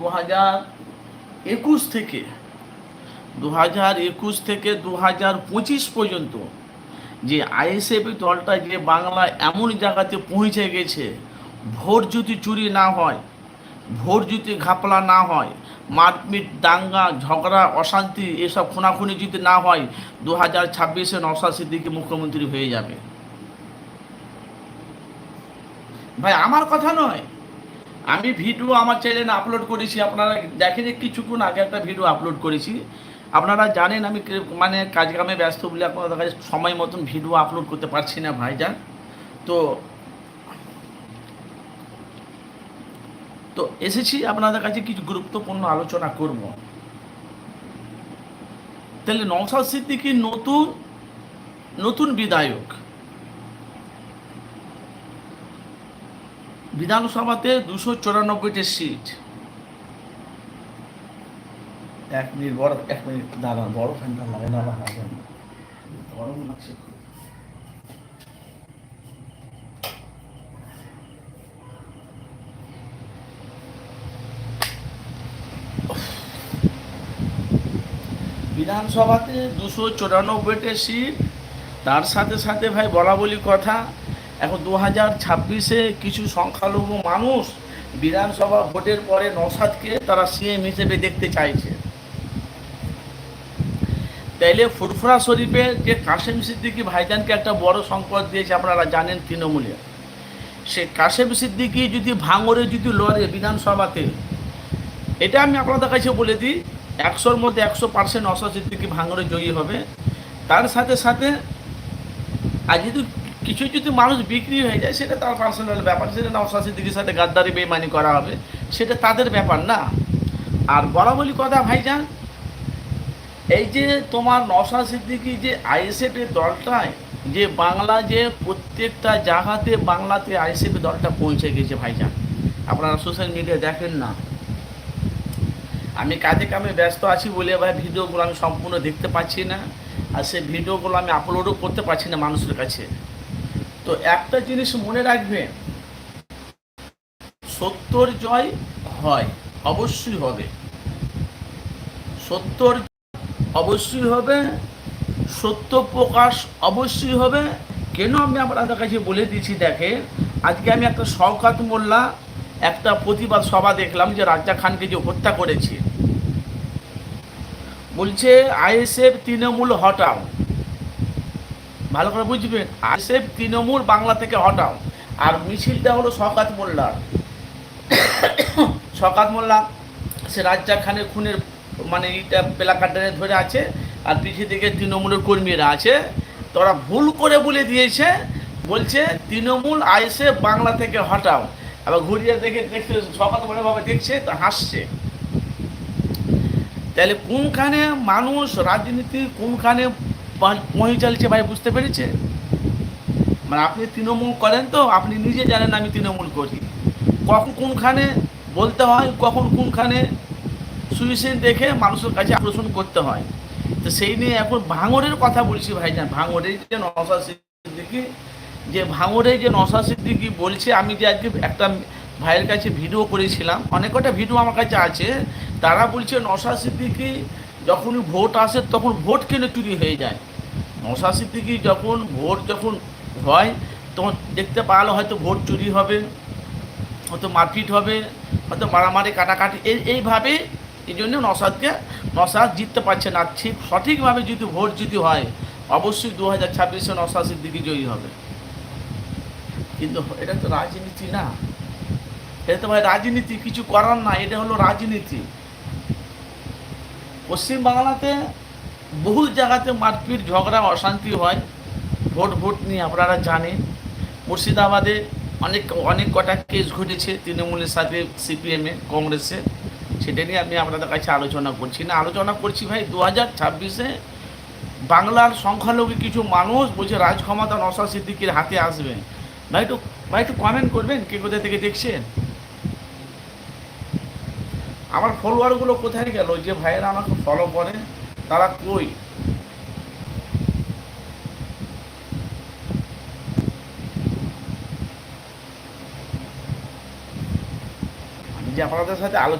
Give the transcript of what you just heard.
দু হাজার একুশ থেকে দু হাজার একুশ থেকে দু হাজার পঁচিশ পর্যন্ত যে আইএসএফ দলটা যে বাংলা এমন জায়গাতে পৌঁছে গেছে, ভোট যদি চুরি না হয়, ভোট যদি ঘাপলা না হয়, মারপিট, দাঙ্গা, ঝগড়া, অশান্তি এসব খুনাখুনি যদি না হয় দু হাজার ছাব্বিশে নওশাদ সিদ্দিকি মুখ্যমন্ত্রী হয়ে যাবে। ভাই, আমার কথা নয়। আমি ভিডিও আমার চ্যানেলে আপলোড করেছি, আপনারা দেখেন কিছুক্ষণ আগে একটা ভিডিও আপলোড করেছি। আপনারা জানেন আমি মানে কাজ কামে ব্যস্ত বলে আপনাদের কাছে সময় মতন ভিডিও আপলোড করতে পারছি না ভাইজান। তো তো এসেছি, আপনাদের কাছে কিছু গুরুত্বপূর্ণ আলোচনা করব। তাহলে নওশাদ সিদ্দিকী নতুন নতুন বিধায়ক। বিধানসভাতে দুশো চুরানব্বইটি সিট। এক মিনিট বড় এক মিনিট দাঁড়ান বড় ফ্যানটা লাগে না। গরম লাগছে। বিধানসভাতে দুশো চুরানব্বইটি সিট। তার সাথে সাথে ভাই বলা বলি কথা এখন দু হাজার ছাব্বিশে কিছু সংখ্যালঘু মানুষ বিধানসভা ভোটের পরে নসাদকে তারা সিএম হিসেবে দেখতে চাইছে। তাইলে ফুরফুরা শরীফে যে কাশেম সিদ্দিকি ভাইজানকে একটা বড় সংকট দিয়েছে আপনারা জানেন তৃণমূলে। সে কাশেম সিদ্দিকি যদি ভাঙরে যদি লড়ে বিধানসভাতে, এটা আমি আপনাদের কাছে বলে দিই, একশোর মধ্যে একশো পার্সেন্ট অসা সিদ্দিকি ভাঙরে জয়ী হবে। তার সাথে সাথে, আর যদি কিছু যদি মানুষ বিক্রি হয়ে যায়, সেটা তার পার্সোনাল ব্যাপার, সেটা নওশাদ সিদ্দিকির সাথে গাদ্দারি বেমানি করা হবে, সেটা তাদের ব্যাপার না। আর বলা বলি কথা, ভাইজান, এই যে তোমার নওশাদ সিদ্দিকি যে আইএসএফ এর দলটায়, যে বাংলা যে প্রত্যেকটা জায়গাতে বাংলাতে আইএসএফ দলটা পৌঁছে গেছে, ভাইজান, আপনারা সোশ্যাল মিডিয়া দেখেন না। আমি কাজে কামে ব্যস্ত আছি বলে ভাই ভিডিওগুলো আমি সম্পূর্ণ দেখতে পাচ্ছি না, আর সেই ভিডিওগুলো আমি আপলোডও করতে পারছি না মানুষের কাছে। তো একটা জিনিস মনে রাখবেন, সত্যর জয় হয়, অবশ্যই হবে। সত্যর অবশ্যই হবে, সত্য প্রকাশ অবশ্যই হবে। কেন আমি আপনাদের কাছে বলে দিচ্ছি দেখে আজকে আমি একটা শওকাত মোল্লা, একটা প্রতিবাদ সভা দেখলাম যে রাজ্জা খানকে যে হত্যা করেছে। বলছে, আইএসএফ তৃণমূল হটাও। ভালো করে বুঝবেন আইএসএফ তৃণমূল বাংলা থেকে হটাও আর মিছিলটা হলো শওকাত মোল্লার শওকাত মোল্লা, সে রাজ্জা খানের খুনের মানে এইটা প্লাকার্ডে ধরে আছে, আর পিছিয়ে দিকে তৃণমূলের কর্মীরা আছে। তোরা ভুল করে বলে দিয়েছে, বলছে তৃণমূল আইসে বাংলা থেকে হটাও আবার ঘুরিয়ে দেখে দেখছে সকাল মনে ভাবে দেখছে, তো হাসছে। তাহলে কোনখানে মানুষ রাজনীতি কোনখানে পা- পৌঁছালছে ভাই, বুঝতে পেরেছে? মানে আপনি তৃণমূল করেন তো, আপনি নিজে জানেন আমি তৃণমূল করি। কখন কোনখানে বলতে হয়, কখন কোনখানে সুইসেন দেখে মানুষের কাছে আকর্ষণ করতে হয়। তো সেই নিয়ে এখন ভাঙরের কথা বলছি ভাইজান ভাঙরের যে নশা সিদ্দিকি, যে ভাঙরে যে নশা সিদ্দিকি বলছে, আমি যে আজকে একটা ভাইয়ের কাছে ভিডিও করেছিলাম, অনেক কটা ভিডিও আমার কাছে আছে, তারা বলছে নশা সিদ্দিকি যখন ভোট আসে তখন ভোট কেন চুরি হয়ে যায়? নশা সিদ্দিকি যখন, ভোট যখন হয়, তখন দেখতে পারলে হয়তো ভোট চুরি হবে, হয়তো মারপিট হবে, হয়তো মারামারি, কাটাকাটি, এই, এইভাবে এই জন্য নসাদকে নসাদ জিততে পারছে না। ঠিক সঠিকভাবে যদি ভোট যদি হয়, অবশ্যই দু হাজার ছাব্বিশে নসাদ সিদ্দিকি জয়ী হবে। কিন্তু এটা তো রাজনীতি না। এটা তো ভাই রাজনীতি, কিছু করার না এটা হলো রাজনীতি। পশ্চিমবাংলাতে বহু জায়গাতে মারপিট, ঝগড়া, অশান্তি হয়। ভোট ভোট নিয়ে আপনারা জানেন। মুর্শিদাবাদে অনেক অনেক কটা কেস ঘটেছে তৃণমূলের সাথে, সিপিএমে কংগ্রেসে। সেটা নিয়ে আমি আপনাদের কাছে আলোচনা করছি। না, আলোচনা করছি ভাই দু হাজার ছাব্বিশে বাংলার সংখ্যালঘু কিছু মানুষ বলছে রাজ ক্ষমতা নশা সিদ্দিকির হাতে আসবে। ভাই, একটু ভাই, একটু কমেন্ট করবেন? কে কোথা থেকে দেখছেন? আমার ফলোয়ারগুলো কোথায় গেল? যে ভাইয়েরা আমাকে ফলো করে তারা কই? আমি যে আপনাদের সাথে আলোচনা